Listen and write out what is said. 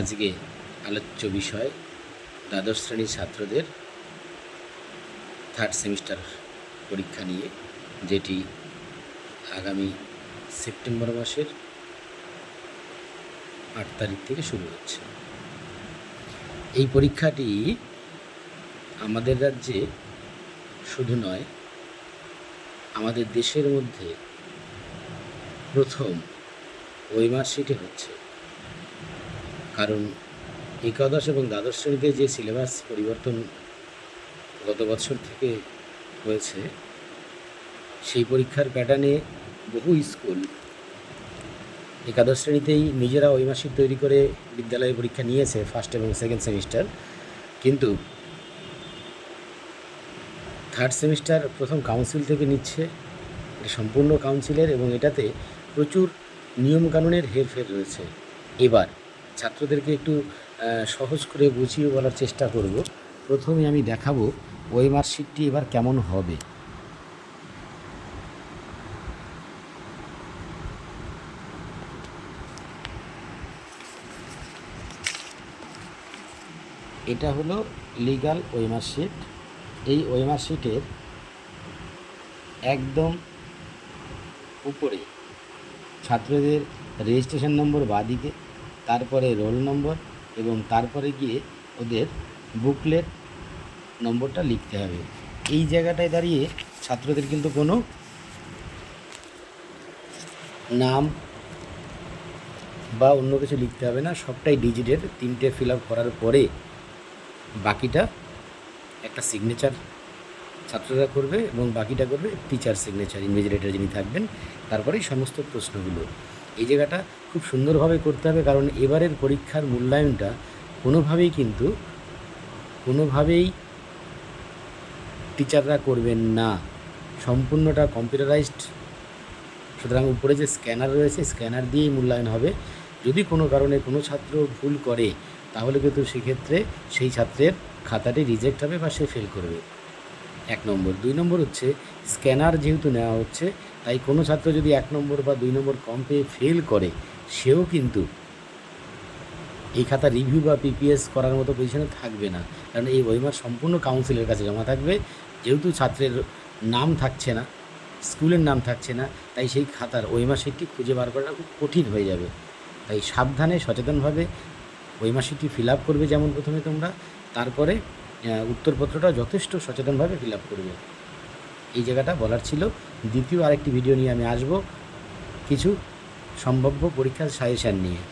আজকে আলোচ্য বিষয় দ্বাদশ শ্রেণির ছাত্রদের থার্ড সেমিস্টার পরীক্ষা নিয়ে, যেটি আগামী সেপ্টেম্বর মাসের আট তারিখ থেকে শুরু হচ্ছে। এই পরীক্ষাটি আমাদের রাজ্যে শুধু নয়, আমাদের দেশের মধ্যে প্রথম ওই ওয়েমার্কশিটে হচ্ছে। কারণ একাদশ এবং দ্বাদশ শ্রেণীতে যে সিলেবাস পরিবর্তন গত বছর থেকে হয়েছে, সেই পরীক্ষার প্যাটার্নে বহু স্কুল একাদশ শ্রেণীতেই নিজেরা ওইমাসিক তৈরি করে বিদ্যালয়ে পরীক্ষা নিয়েছে ফার্স্ট এবং সেকেন্ড সেমিস্টার কিন্তু থার্ড সেমিস্টার প্রথম কাউন্সিল থেকে নিচ্ছে, এটা সম্পূর্ণ কাউন্সিলের এবং এটাতে প্রচুর নিয়মকানুনের হেরফের রয়েছে। এবার ছাত্রদেরকে একটু সহজ করে বুঝিয়ে বলার চেষ্টা করব। প্রথমে আমি দেখাবো ওই মার্কশিটটি এবার কেমন হবে। এটা হলো লিগাল ওয়েমার্কশিট এই ওয়েমার্কশিটের একদম উপরে ছাত্রদের রেজিস্ট্রেশন নম্বর বাদিকে তারপরে রোল নম্বর এবং তারপরে গিয়ে ওদের বুকলেট নম্বরটা লিখতে হবে। এই জায়গাটায় দাঁড়িয়ে ছাত্রদের কিন্তু কোনো নাম বা অন্য কিছু লিখতে হবে না, সবটাই ডিজিটের তিনটে ফিল আপ করার পরে বাকিটা একটা সিগনেচার ছাত্ররা করবে এবং বাকিটা করবে টিচার সিগনেচার ইনভিজিলেটার যিনি থাকবেন, তারপরেই সমস্ত প্রশ্নগুলো। এই জায়গাটা খুব সুন্দরভাবে করতে হবে, কারণ এবারের পরীক্ষার মূল্যায়নটা কোনোভাবেই কিন্তু, কোনোভাবেই টিচাররা করবেন না। সম্পূর্ণটা কম্পিউটারাইজড, সুতরাং উপরে যে স্ক্যানার রয়েছে, স্ক্যানার দিয়েই মূল্যায়ন হবে। যদি কোনো কারণে কোনো ছাত্র ভুল করে, তাহলে কিন্তু সেক্ষেত্রে সেই ছাত্রের খাতাটি রিজেক্ট হবে বা সে ফেল করবে। এক নম্বর। দুই নম্বর হচ্ছে, স্ক্যানার যেহেতু নেওয়া হচ্ছে, তাই কোনো ছাত্র যদি এক নম্বর বা দুই নম্বর কম পেয়ে ফেল করে সেও কিন্তু এই খাতা রিভিউ বা পিপিএস করার মতো পজিশনে থাকবে না। কারণ এই ওয়েমার সম্পূর্ণ কাউন্সিলের কাছে জমা থাকবে। যেহেতু ছাত্রের নাম থাকছে না স্কুলের নাম থাকছে না, তাই সেই খাতার ওয়েমার শিটটি খুঁজে বার করাটা খুব কঠিন হয়ে যাবে। তাই সাবধানে, সচেতনভাবে ওয়েমার শিটটি ফিল আপ করবে যেমন প্রথমে তোমরা, তারপরে উত্তরপত্রটা যথেষ্ট সচেতনভাবে ফিল আপ করবে। এই জায়গাটা বলার ছিল। দ্বিতীয় আরেকটি ভিডিও নিয়ে আমি আসব। কিছু সম্ভাব্য পরীক্ষার সাজেশান নিয়ে।